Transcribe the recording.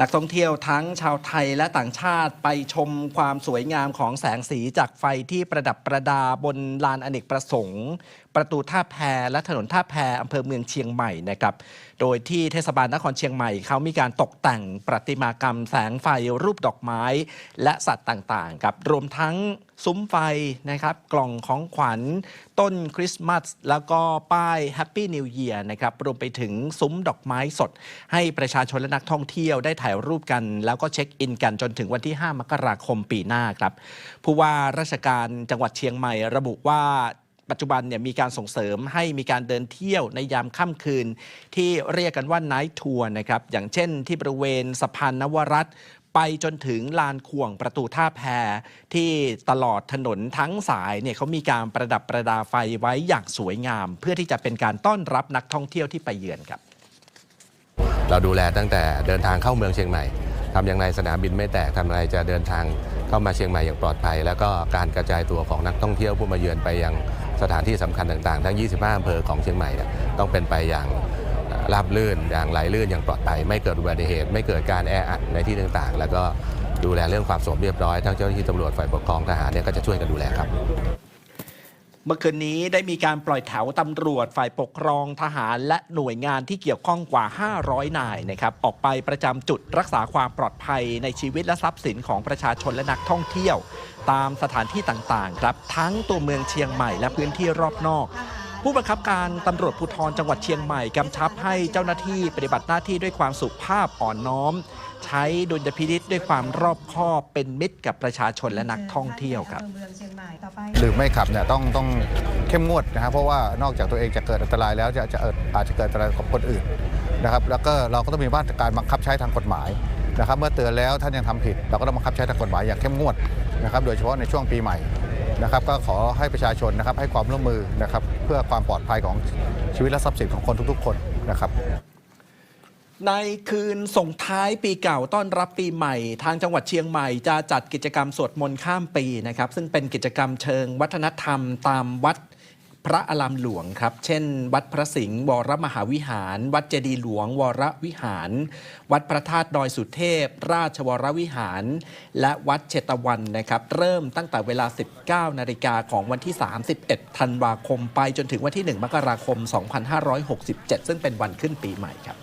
นักท่องเที่ยวทั้งชาวไทยและต่างชาติไปชมความสวยงามของแสงสีจากไฟที่ประดับประดาบนลานอเนกประสงค์ ประตูท่าแพและถนนท่าแพอำเภอเมืองเชียงใหม่นะครับ โดยที่เทศบาลนครเชียงใหม่เขามีการตกแต่งประติมากรรมแสงไฟรูปดอกไม้ และสัตว์ต่างๆครับรวมทั้ง ซุ้มไฟนะครับ กล่องของขวัญ ต้นคริสต์มาส แล้วก็ป้าย Happy New Year นะครับ รวมไปถึงซุ้มดอกไม้สด ให้ประชาชนและนักท่องเที่ยวได้ถ่ายรูปกัน แล้วก็เช็คอินกันจนถึงวันที่ 5 มกราคมปีหน้าครับ ผู้ว่าราชการจังหวัดเชียงใหม่ระบุว่าปัจจุบันเนี่ยมีการส่งเสริมให้มีการเดินเที่ยวในยามค่ำคืน ที่เรียกกันว่า n น g h t ทัวร์นะครับ อย่างเช่นที่บริเวณสะพานนวรัต ไปจนถึงลานข่วงประตูท่าแพที่ตลอดถนนทั้งสายเนี่ยเขามีการประดับประดาไฟไว้อย่างสวยงาม เพื่อที่จะเป็นการต้อนรับนักท่องเที่ยวที่ไปเยือนครับ เราดูแลตั้งแต่เดินทางเข้าเมืองเชียงใหม่ทำอย่างไรสนามบินไม่แตกทำอะไรจะเดินทางเข้ามาเชียงใหม่อย่างปลอดภัย แล้วก็การกระจายตัวของนักท่องเที่ยวผู้มาเยือนไปยังสถานที่สำคัญต่างๆ ทั้ง 25อำเภอของเชียงใหม่ต้องเป็นไปอย่าง ราบลื่นอย่างไหลลื่นอย่างปลอดภัยไม่เกิดอุบัติเหตุ ไม่เกิดการแออัดในที่ต่างๆ แล้วก็ดูแลเรื่องความสงบเรียบร้อยทั้งเจ้าหน้าที่ตำรวจฝ่ายปกครองทหารเนี่ยก็จะช่วยกันดูแลครับเมื่อคืนนี้ได้มีการปล่อยแถวตำรวจฝ่ายปกครองทหารและหน่วยงานที่เกี่ยวข้องกว่า 500 นายนะครับออกไปประจำจุดรักษาความปลอดภัยในชีวิตและทรัพย์สินของประชาชนและนักท่องเที่ยว ตามสถานที่ต่างๆ ครับ ทั้งตัวเมืองเชียงใหม่และพื้นที่รอบนอก ผู้บังคับการตำรวจภูธรจังหวัดเชียงใหม่กำชับให้เจ้าหน้าที่ปฏิบัติหน้าที่ด้วยความสุภาพอ่อนน้อม ใช้ดุลยพินิษด้วยความรอบคอบเป็นมิตรกับประชาชนและนักท่องเที่ยวครับเมือไม่ขับเนี่ยต้องต้องเข้มงวดนะครับเพราะว่านอกจากตัวเองจะเกิดอันตรายแล้วจะจะเกิดอาจจะเกิดอันตรายกับคนอื่นนะครับ แล้วก็เราก็ต้องมีมาตรการบังคับใช้ทางกฎหมายนะครับ เมื่อเตือนแล้วท่านยังทำผิด เราก็ต้องบังคับใช้ทางกฎหมายอย่างเข้มงวดนะครับ โดยเฉพาะในช่วงปีใหม่ นะครับก็ขอให้ประชาชนนะครับให้ความร่วมมือนะครับเพื่อความปลอดภัยของชีวิตและทรัพย์สินของคนทุกๆ คนนะครับในคืนส่งท้ายปีเก่าต้อนรับปีใหม่ ทางจังหวัดเชียงใหม่จะจัดกิจกรรมสวดมนต์ข้ามปีนะครับ ซึ่งเป็นกิจกรรมเชิงวัฒนธรรมตามวัด พระอารามหลวงครับ เช่น วัดพระสิงห์วรมหาวิหาร วัดเจดีหลวง วรวิหาร วัดพระธาตุดอยสุเทพ ราชวรวิหาร และวัดเชตวันนะครับ เริ่มตั้งแต่เวลา 19 นาฬิกาของวันที่ 31 ธันวาคมไปจนถึงวันที่ 1 มกราคม 2567 ซึ่งเป็นวันขึ้นปีใหม่ครับ